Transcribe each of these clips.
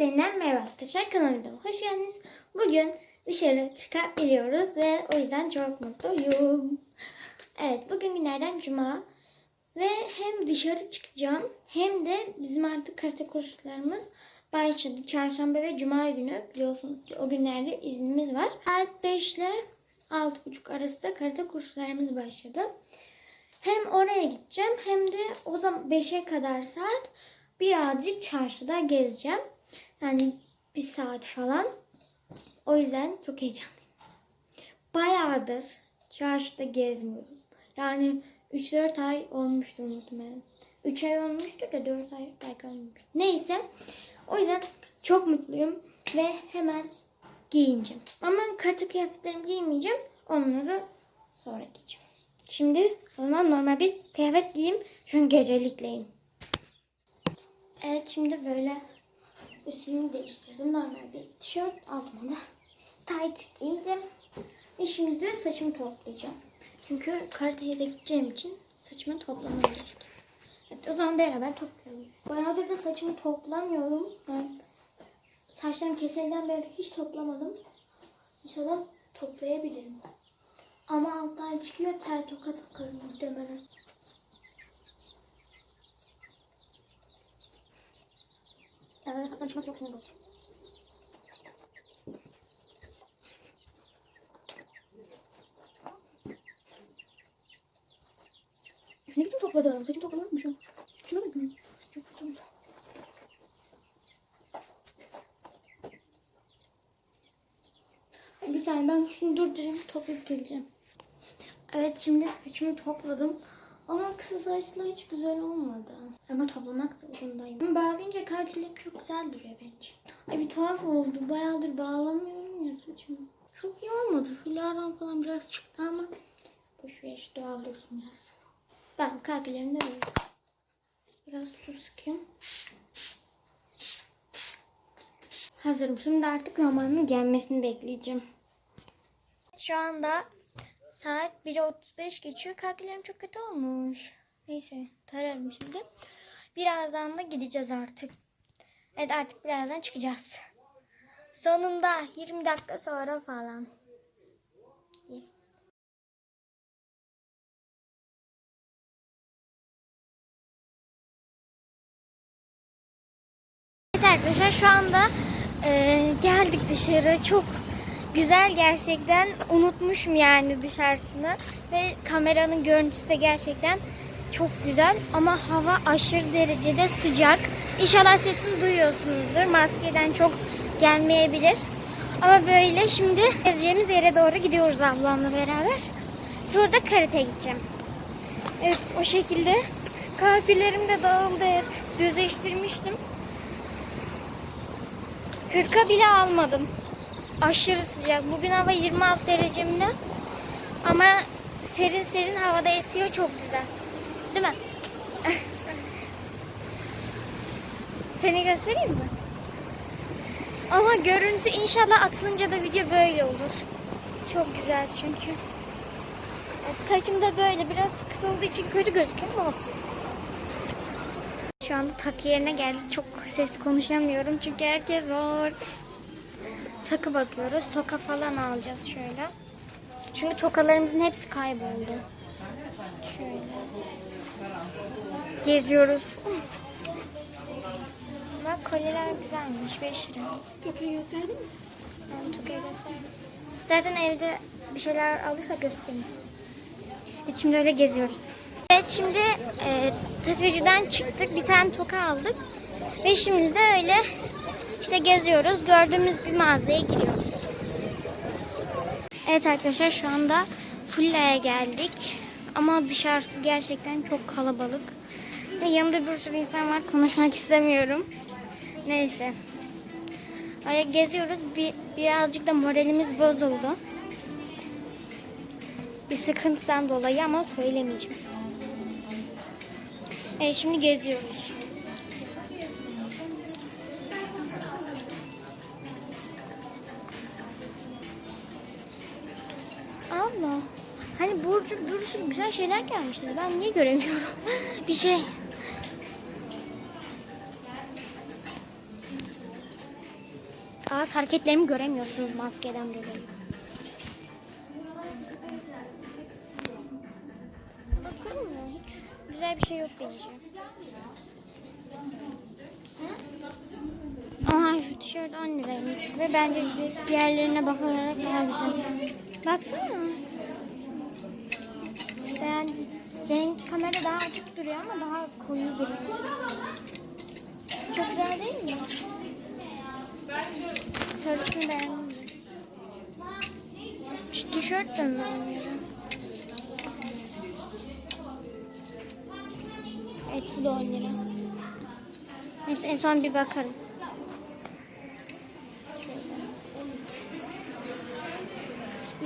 yeniden merhaba arkadaşlar kanalıma hoş geldiniz. Bugün dışarı çıkabiliyoruz ve o yüzden çok mutluyum. Evet bugün günlerden cuma ve hem dışarı çıkacağım hem de bizim artık karate kurslarımız başladı. Çarşamba ve cuma günü biliyorsunuz ki o günlerde iznimiz var. Saat 5 ile 6.30 arası da karate kurslarımız başladı. Hem oraya gideceğim hem de o zaman 5'e kadar saat birazcık çarşıda gezeceğim. Yani bir saat falan. O yüzden çok heyecanlıyım. Bayağıdır çarşıda gezmiyorum. Yani 3-4 ay olmuştu muhtemelen. 3 ay olmuştur da 4 ay belki olmuş. Neyse. O yüzden çok mutluyum ve hemen giyineceğim. Ama karate kıyafetlerimi giymeyeceğim. Onları sonra giyeceğim. Şimdi o zaman normal bir kıyafet giyeyim. Çünkü gecelikleyim. Evet şimdi böyle üstümü değiştirdim. Normal bir tişört altıma da tight giydim. Ve şimdi de saçımı toplayacağım. Çünkü karateye de gideceğim için saçımı toplamam gerek. Evet o zaman beraber toplayalım. Bayağıdır da saçımı toplamıyorum. Yani saçlarım kesilden beri hiç toplamadım. İnşallah toplayabilirim. Ama alttan çıkıyor tel toka takarım muhtemelen. Kaptan çıkması çok sinir bozucu. Ne biçim topladı adam? Saçını toplamakmışım. Şuna bakın. Çok oldu. Bir saniye ben şunu durdurayım. Toplayıp geleceğim. Evet şimdi saçımı topladım. Ama kısa saçlı hiç güzel olmadı. Ama toplamak zorundayım. Bağlayınca kalkülüm çok güzel duruyor bence. Ay bir tuhaf oldu. Bayağıdır bağlamıyorum ya saçımı. Çok iyi olmadı. Şuralardan falan biraz çıktı ama boş ver işte doğal dursun biraz. Ben kalkülerimde öyle. Biraz su sıkayım. Hazırım. Şimdi artık zamanın gelmesini bekleyeceğim. Şu anda saat 1.35 geçiyor. Kalkülerim çok kötü olmuş. Neyse tararım şimdi. Birazdan da gideceğiz artık. Evet artık birazdan çıkacağız. Sonunda 20 dakika sonra falan. Yes. Arkadaşlar şu anda e, geldik dışarı. Çok güzel gerçekten. Unutmuşum yani dışarısını. Ve kameranın görüntüsü de gerçekten çok güzel. Ama hava aşırı derecede sıcak. İnşallah sesini duyuyorsunuzdur. Maskeden çok gelmeyebilir. Ama böyle şimdi gezeceğimiz yere doğru gidiyoruz ablamla beraber. Sonra da karate gideceğim. Evet o şekilde. Kahvelerim de dağıldı hep. Düzleştirmiştim. Hırka bile almadım. Aşırı sıcak. Bugün hava 26 derece mi ne? Ama serin serin havada esiyor çok güzel. Değil mi? Seni göstereyim mi? Ama görüntü inşallah atılınca da video böyle olur. Çok güzel çünkü. Evet, saçım da böyle biraz kısa olduğu için kötü gözüküyor ama olsun. Şu anda takı yerine geldik. Çok ses konuşamıyorum çünkü herkes var. Takı bakıyoruz. Toka falan alacağız şöyle. Çünkü tokalarımızın hepsi kayboldu. Şöyle. Geziyoruz. Bak kolyeler güzelmiş. 5 lira. Tokayı gösterdin mi? Ben Tokay'ı gösterdim. Zaten evde bir şeyler alırsak göstereyim. Evet, şimdi öyle geziyoruz. Evet şimdi e, takıcıdan çıktık. Bir tane toka aldık. Ve şimdi de öyle işte geziyoruz. Gördüğümüz bir mağazaya giriyoruz. Evet arkadaşlar şu anda Fulla'ya geldik. Ama dışarısı gerçekten çok kalabalık. Ve yanımda bir sürü insan var. Konuşmak istemiyorum. Neyse. Öyle geziyoruz. Bir, birazcık da moralimiz bozuldu. Bir sıkıntıdan dolayı ama söylemeyeceğim. Evet şimdi geziyoruz. Allah. Hani Burcu bir güzel şeyler gelmişti. Ben niye göremiyorum? bir şey. Ağız hareketlerimi göremiyorsunuz maskeden dolayı. Bakıyorum da hiç güzel bir şey yok bence. Aha şu tişört 10 liraymış ve bence diğerlerine bakılarak daha güzel. Baksana. Ben renk kamera daha açık duruyor ama daha koyu bir renk. Çok güzel değil mi? Tişört de mi? Evet bu da 10 lira. Neyse en son bir bakarım.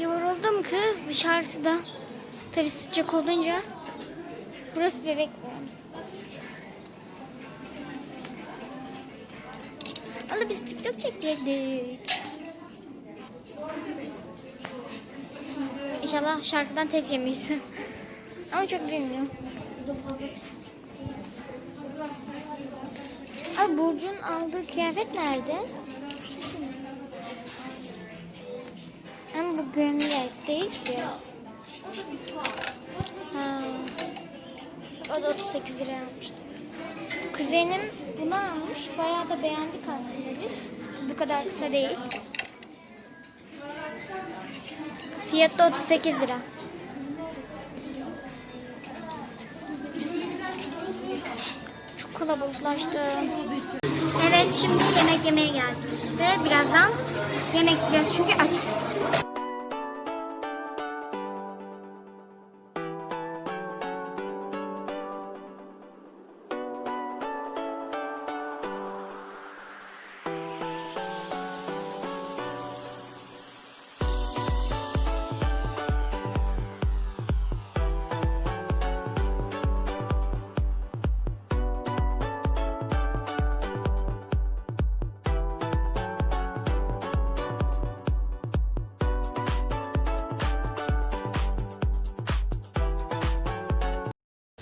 Yoruldum kız dışarısı da. Tabii sıcak olunca. Burası bebek yani. Valla biz TikTok çekecektik. İnşallah şarkıdan tepki yemeyiz. Ama çok bilmiyorum. Abi Burcu'nun aldığı kıyafet nerede? Ama bu gömlek değil ki. Ha. O da 38 liraya almıştı. Kuzenim bunu almış. Bayağı da beğendik aslında biz. Bu kadar kısa değil. Fiyatı da 38 lira. Çok kalabalıklaştı. Evet şimdi yemek yemeye geldik. Ve birazdan yemek yiyeceğiz çünkü açız.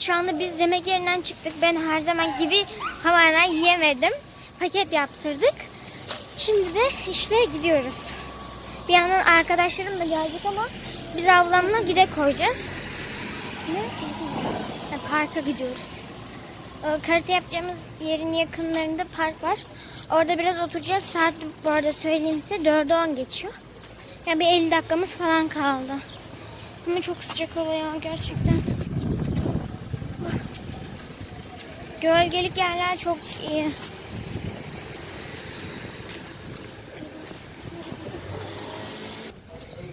Şu anda biz yemek yerinden çıktık. Ben her zaman gibi tamamen yiyemedim. Paket yaptırdık. Şimdi de işte gidiyoruz. Bir yandan arkadaşlarım da gelecek ama biz ablamla gide koyacağız. Ha, Parka gidiyoruz. Ee, Karate yapacağımız yerin yakınlarında park var. Orada biraz oturacağız. Saat bu arada söyleyeyim size 4'e 10 geçiyor. Yani bir 50 dakikamız falan kaldı. Ama çok sıcak hava ya gerçekten. Gölgelik yerler çok iyi.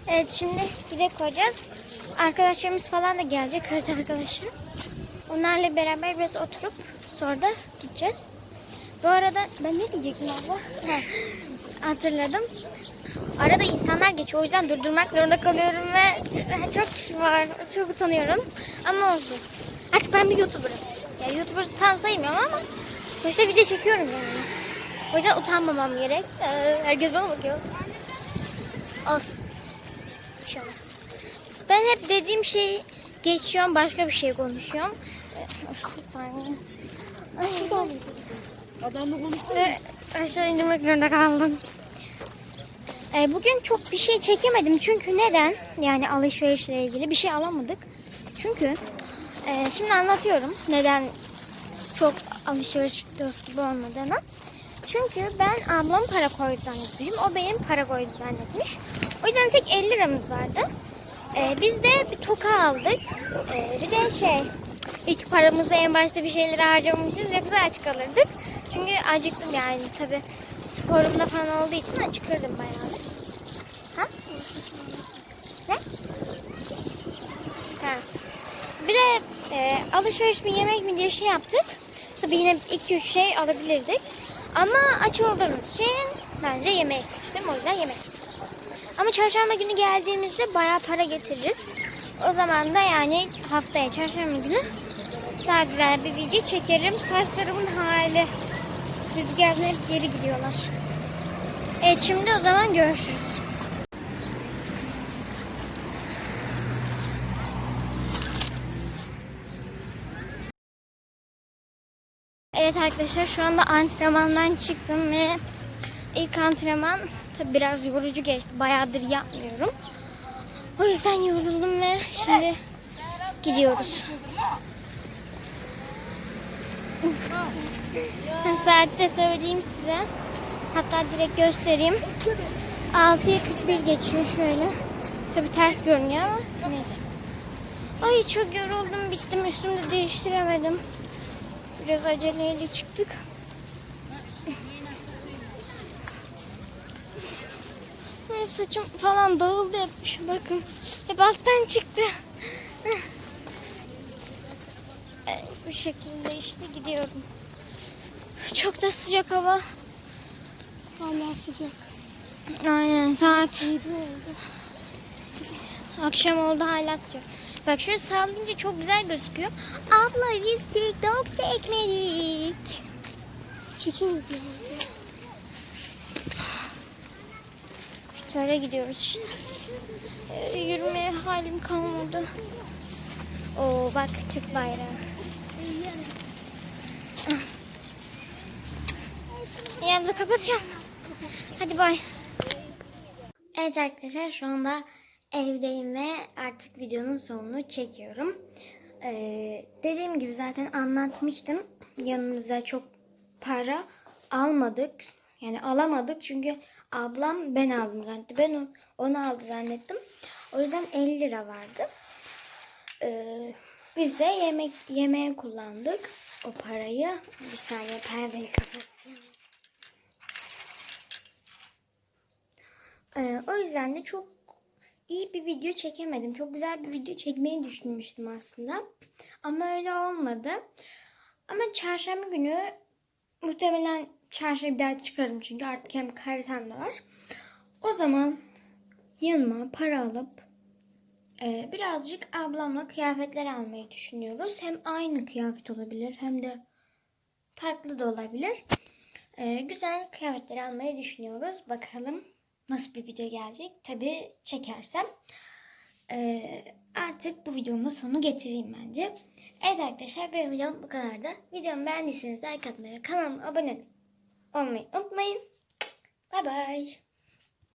Evet şimdi gide koyacağız. Arkadaşlarımız falan da gelecek. Evet arkadaşlarım. Onlarla beraber biraz oturup sonra da gideceğiz. Bu arada ben ne diyecektim abla? Ha, hatırladım. Arada insanlar geçiyor. O yüzden durdurmak zorunda kalıyorum ve çok kişi var. Çok utanıyorum. Ama olsun. Artık ben bir YouTuber'ım. YouTuber tam sayılmıyorum ama sonuçta video çekiyorum yani. O yüzden utanmamam gerek. Ee, herkes bana bakıyor. Olsun. Bir şey olmaz. Ben hep dediğim şeyi geçiyorum. Başka bir şey konuşuyorum. Ee, bir saniye. Ay, Adamla konuş. Dur, aşağı indirmek zorunda kaldım. Ee, bugün çok bir şey çekemedim çünkü neden? Yani alışverişle ilgili bir şey alamadık. Çünkü e, şimdi anlatıyorum neden çok alışveriş dostu gibi olmadığını. Çünkü ben ablam para koydu zannetmişim. O benim para koydu zannetmiş. O yüzden tek 50 liramız vardı. Ee, biz de bir toka aldık. Ee, bir de şey ilk paramızı en başta bir şeylere harcamışız yoksa aç kalırdık. Çünkü acıktım yani tabi sporumda falan olduğu için acıkırdım bayağı. Ha? Ne? Ha. Bir de e, alışveriş mi yemek mi diye şey yaptık. Tabii yine 2-3 şey alabilirdik. Ama aç olduğumuz için bence yemek istedim. O yüzden yemek. Ama çarşamba günü geldiğimizde bayağı para getiririz. O zaman da yani haftaya çarşamba günü daha güzel bir video çekerim. Saçlarımın hali. Rüzgardan hep geri gidiyorlar. Evet şimdi o zaman görüşürüz. Evet arkadaşlar şu anda antrenmandan çıktım ve ilk antrenman tabi biraz yorucu geçti. Bayağıdır yapmıyorum. O yüzden yoruldum ve şimdi gidiyoruz. Saatte söyleyeyim size. Hatta direkt göstereyim. 6'ya 41 geçiyor şöyle. Tabi ters görünüyor ama neyse. Ay çok yoruldum bittim üstümü de değiştiremedim. Biraz aceleyle çıktık. Ay saçım falan dağıldı hep şu bakın. Hep alttan çıktı. Bu şekilde işte gidiyorum. Çok da sıcak hava. Hala sıcak. Aynen saat akşam oldu hala sıcak. Bak şöyle sallayınca çok güzel gözüküyor. Abla biz TikTok'ta ekmedik. Çekeriz ya. Şöyle gidiyoruz işte. Ee, yürümeye halim kalmadı. Oo bak Türk bayrağı. İyi abla kapatıyorum. Hadi bay. Evet arkadaşlar şu anda evdeyim ve artık videonun sonunu çekiyorum. Ee, dediğim gibi zaten anlatmıştım. Yanımıza çok para almadık. Yani alamadık çünkü ablam ben aldım zannetti. Ben onu, aldı zannettim. O yüzden 50 lira vardı. Ee, biz de yemek yemeğe kullandık o parayı. Bir saniye perdeyi kapatayım. Ee, o yüzden de çok iyi bir video çekemedim. Çok güzel bir video çekmeyi düşünmüştüm aslında. Ama öyle olmadı. Ama çarşamba günü muhtemelen çarşıya bir daha çıkarım çünkü artık hem karitem de var. O zaman yanıma para alıp e, birazcık ablamla kıyafetler almayı düşünüyoruz. Hem aynı kıyafet olabilir hem de farklı da olabilir. E, güzel kıyafetler almayı düşünüyoruz. Bakalım nasıl bir video gelecek. Tabii çekersem. E, artık bu videonun sonunu getireyim bence. Evet arkadaşlar benim videom bu kadardı. Videomu beğendiyseniz like atmayı ve kanalıma abone olmayı unutmayın. Bye bye.